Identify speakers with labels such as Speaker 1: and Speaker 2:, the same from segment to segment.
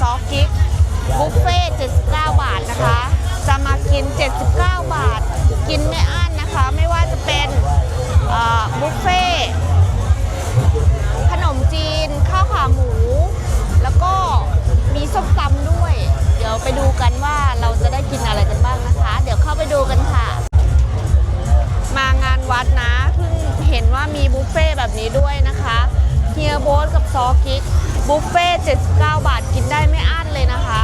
Speaker 1: ซอสกิ๊กบุฟเฟ่79 บาทนะคะ จะมากิน 79 บาท กินไม่อั้นนะคะ ไม่ว่าจะเป็นบุฟเฟ่ขนมจีน ข้าวขาหมู แล้วก็มีส้มตำด้วย เดี๋ยวไปดูกันว่าเราจะได้กินอะไรกันบ้างนะคะ เดี๋ยวเข้าไปดูกันค่ะ มางานวัดนะ เพิ่งเห็นว่ามีบุฟเฟ่แบบนี้ด้วยนะคะ เฮียโบ๊ทกับซอกิก บุฟเฟ่ต์79 บาทกินได้ไม่อั้นเลยนะคะ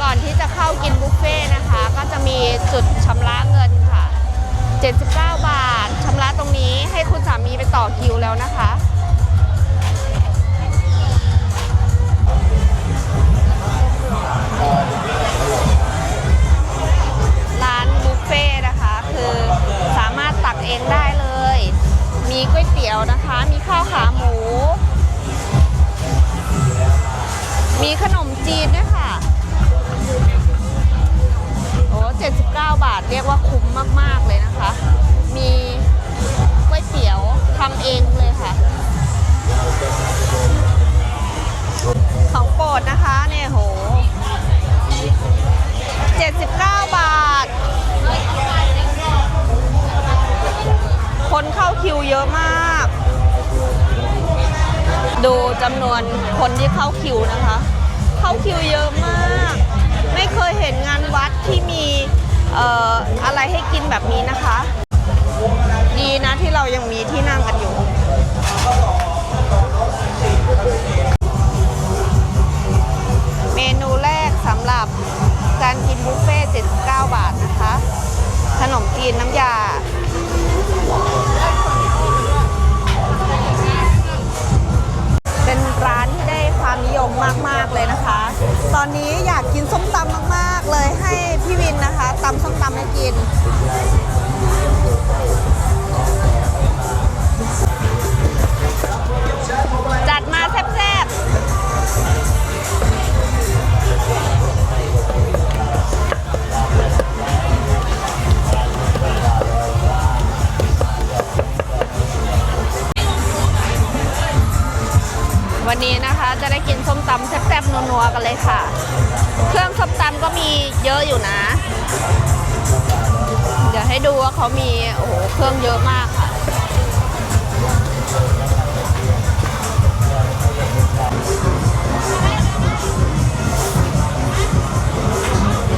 Speaker 1: ก่อนที่จะเข้ากินบุฟเฟ่ต์นะคะ ก็จะมีจุดชำระเงินค่ะ 79 บาทชำระตรงนี้ให้คุณสามีไปต่อคิวแล้วนะคะร้านบุฟเฟ่ต์นะคะคือสามารถตักเองได้เลย มีก๋วยเตี๋ยวนะคะ มีข้าวขาหมู มีขนมจีนด้วยค่ะ โอ้79 บาทเรียกว่าคุ้มมาก ๆ เลยนะคะ มีก๋วยเตี๋ยวทำเองเลยค่ะ ของโปรดนะคะเนี่ยโห 79 บาท คนเข้าคิวเยอะมาก ดูจำนวนคนที่เข้าคิวนะคะ เข้าคิวเยอะมาก ไม่เคยเห็นงานวัดที่มีเอ่ออะไรให้กินแบบนี้นะคะ ดีนะที่เรายังมีที่นั่งกันอยู่เมนูแรกสำหรับการกินบุฟเฟ่79 บาทนะคะ ขนมจีนน้ำยา อนนี้อยากกินส้มตำมาก วันนี้นะคะ จะได้กินส้มตำแซ่บๆนัวๆกันเลยค่ะ เครื่องส้มตำก็มีเยอะอยู่นะ เดี๋ยวให้ดูว่าเขามีโอ้โหเครื่องเยอะมากค่ะ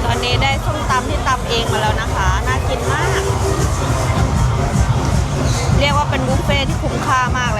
Speaker 1: ตอนนี้ได้ส้มตำที่ตำเองมาแล้วนะคะ น่ากินมาก เรียกว่าเป็นบุฟเฟ่ที่คุ้มค่ามาก